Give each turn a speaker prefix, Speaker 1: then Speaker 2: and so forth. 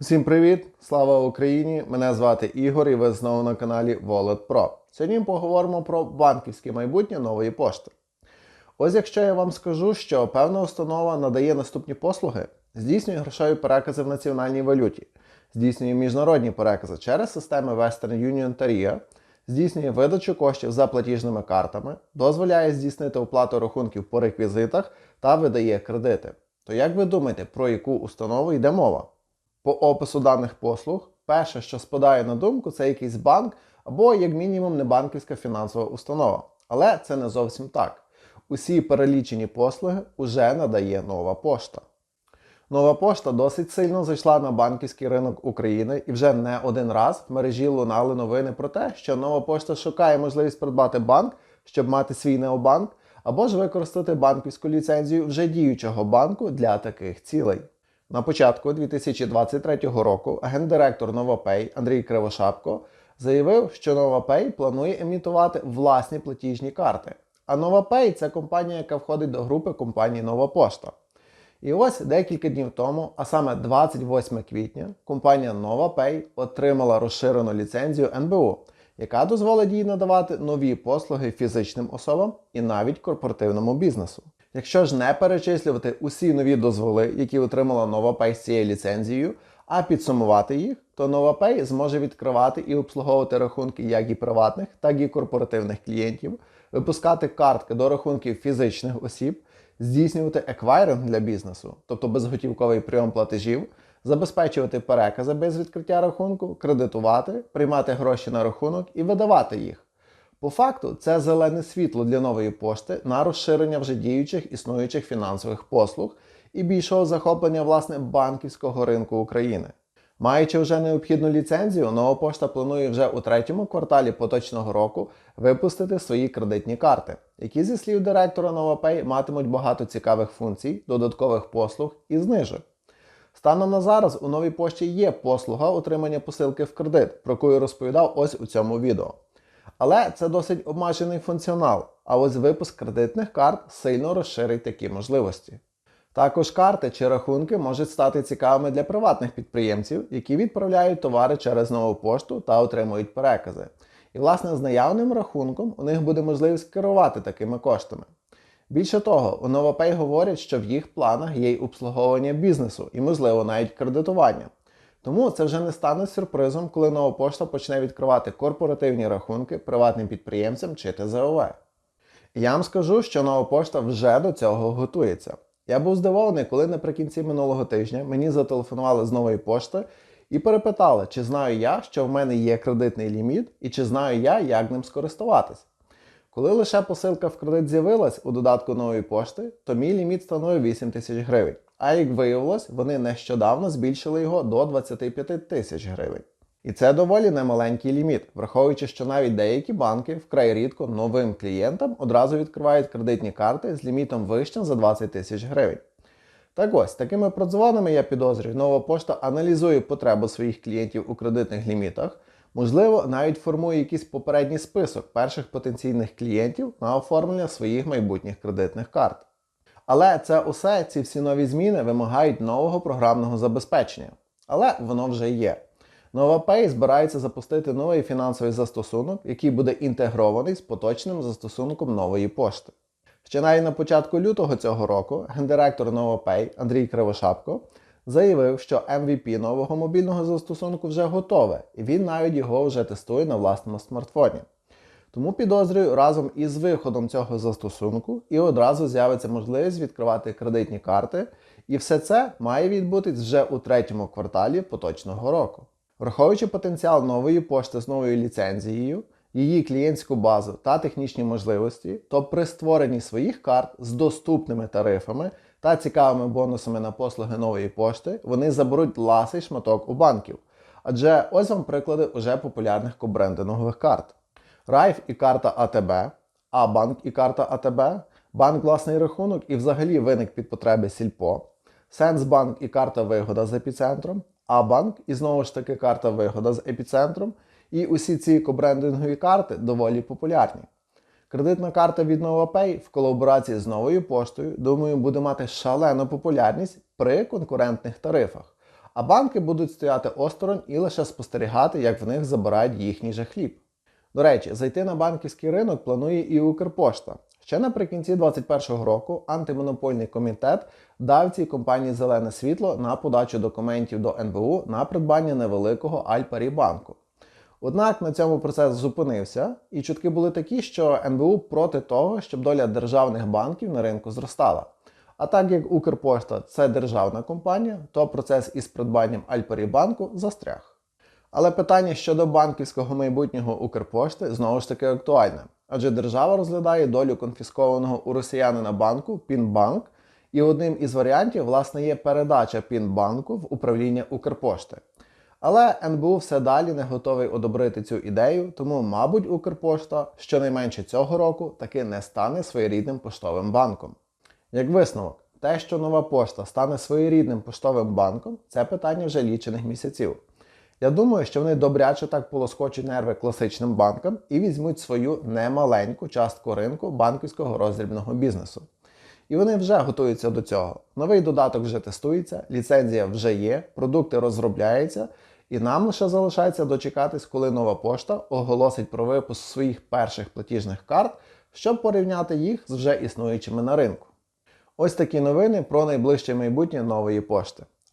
Speaker 1: Усім привіт! Слава Україні! Мене звати Ігор і ви знову на каналі Wallet Pro. Сьогодні поговоримо про банківське майбутнє нової пошти. Ось якщо я вам скажу, що певна установа надає наступні послуги, здійснює грошові перекази в національній валюті, здійснює міжнародні перекази через системи Western Union та RIA, здійснює видачу коштів за платіжними картами, дозволяє здійснити оплату рахунків по реквізитах та видає кредити. То як ви думаєте, про яку установу йде мова? По опису даних послуг, перше, що спадає на думку, це якийсь банк або, як мінімум, небанківська фінансова установа. Але це не зовсім так. Усі перелічені послуги вже надає нова пошта. Нова пошта досить сильно зайшла на банківський ринок України і вже не один раз в мережі лунали новини про те, що нова пошта шукає можливість придбати банк, щоб мати свій необанк, або ж використати банківську ліцензію вже діючого банку для таких цілей. На початку 2023 року гендиректор NovaPay Андрій Кривошапко заявив, що NovaPay планує емітувати власні платіжні карти. А NovaPay – це компанія, яка входить до групи компаній Нова Пошта. І ось декілька днів тому, а саме 28 квітня, компанія NovaPay отримала розширену ліцензію НБУ, яка дозволить їй надавати нові послуги фізичним особам і навіть корпоративному бізнесу. Якщо ж не перечислювати усі нові дозволи, які отримала NovaPay з цією ліцензією, а підсумувати їх, то NovaPay зможе відкривати і обслуговувати рахунки як і приватних, так і корпоративних клієнтів, випускати картки до рахунків фізичних осіб, здійснювати еквайринг для бізнесу, тобто безготівковий прийом платежів, забезпечувати перекази без відкриття рахунку, кредитувати, приймати гроші на рахунок і видавати їх. По факту, це зелене світло для нової пошти на розширення вже діючих існуючих фінансових послуг і більшого захоплення власне банківського ринку України. Маючи вже необхідну ліцензію, нова пошта планує вже у третьому кварталі поточного року випустити свої кредитні карти, які, зі слів директора NovaPay, матимуть багато цікавих функцій, додаткових послуг і знижок. Станом на зараз у новій пошті є послуга отримання посилки в кредит, про яку я розповідав ось у цьому відео. Але це досить обмежений функціонал, а ось випуск кредитних карт сильно розширить такі можливості. Також карти чи рахунки можуть стати цікавими для приватних підприємців, які відправляють товари через нову пошту та отримують перекази. І, власне, з наявним рахунком у них буде можливість керувати такими коштами. Більше того, у NovaPay говорять, що в їх планах є й обслуговування бізнесу і, можливо, навіть кредитування. Тому це вже не стане сюрпризом, коли нова пошта почне відкривати корпоративні рахунки приватним підприємцям чи ТЗОВ. Я вам скажу, що нова пошта вже до цього готується. Я був здивований, коли наприкінці минулого тижня мені зателефонували з нової пошти і перепитали, чи знаю я, що в мене є кредитний ліміт, і чи знаю я, як ним скористуватись. Коли лише посилка в кредит з'явилась у додатку нової пошти, то мій ліміт становив 8 тисяч гривень. А як виявилось, вони нещодавно збільшили його до 25 тисяч гривень. І це доволі немаленький ліміт, враховуючи, що навіть деякі банки вкрай рідко новим клієнтам одразу відкривають кредитні карти з лімітом вищим за 20 тисяч гривень. Так ось, такими продзвонами я підозрюю, нова пошта аналізує потребу своїх клієнтів у кредитних лімітах, можливо, навіть формує якийсь попередній список перших потенційних клієнтів на оформлення своїх майбутніх кредитних карт. Але це усе, ці всі нові зміни вимагають нового програмного забезпечення. Але воно вже є. NovaPay збирається запустити новий фінансовий застосунок, який буде інтегрований з поточним застосунком нової пошти. Ще навіть на початку лютого цього року гендиректор NovaPay Андрій Кривошапко заявив, що MVP нового мобільного застосунку вже готове, і він навіть його вже тестує на власному смартфоні. Тому підозрюю, разом із виходом цього застосунку і одразу з'явиться можливість відкривати кредитні карти, і все це має відбутись вже у третьому кварталі поточного року. Враховуючи потенціал нової пошти з новою ліцензією, її клієнтську базу та технічні можливості, то при створенні своїх карт з доступними тарифами та цікавими бонусами на послуги нової пошти вони заберуть ласий шматок у банків. Адже ось вам приклади уже популярних кобрендингових карт. Райф і карта АТБ, А-банк і карта АТБ, банк власний рахунок і взагалі виник під потреби Сільпо, Сенсбанк і карта Вигода з епіцентром, А-банк і знову ж таки карта Вигода з епіцентром. І усі ці кобрендингові карти доволі популярні. Кредитна карта від NovaPay в колаборації з новою поштою, думаю, буде мати шалену популярність при конкурентних тарифах. А банки будуть стояти осторонь і лише спостерігати, як в них забирають їхній же хліб. До речі, зайти на банківський ринок планує і Укрпошта. Ще наприкінці 2021 року антимонопольний комітет дав цій компанії зелене світло на подачу документів до НБУ на придбання невеликого Альпарі банку. Однак на цьому процес зупинився, і чутки були такі, що НБУ проти того, щоб доля державних банків на ринку зростала. А так як Укрпошта це державна компанія, то процес із придбанням Альпарі банку застряг. Але питання щодо банківського майбутнього Укрпошти знову ж таки актуальне, адже держава розглядає долю конфіскованого у росіянина банку Пінбанк, і одним із варіантів, власне, є передача Пінбанку в управління Укрпошти. Але НБУ все далі не готовий одобрити цю ідею, тому, мабуть, Укрпошта щонайменше цього року таки не стане своєрідним поштовим банком. Як висновок, те, що нова пошта стане своєрідним поштовим банком, це питання вже лічених місяців. Я думаю, що вони добряче так полоскочуть нерви класичним банкам і візьмуть свою немаленьку частку ринку банківського роздрібного бізнесу. І вони вже готуються до цього. Новий додаток вже тестується, ліцензія вже є, продукти розробляються, і нам лише залишається дочекатись, коли нова пошта оголосить про випуск своїх перших платіжних карт, щоб порівняти їх з вже існуючими на ринку. Ось такі новини про найближче майбутнє нової пошти.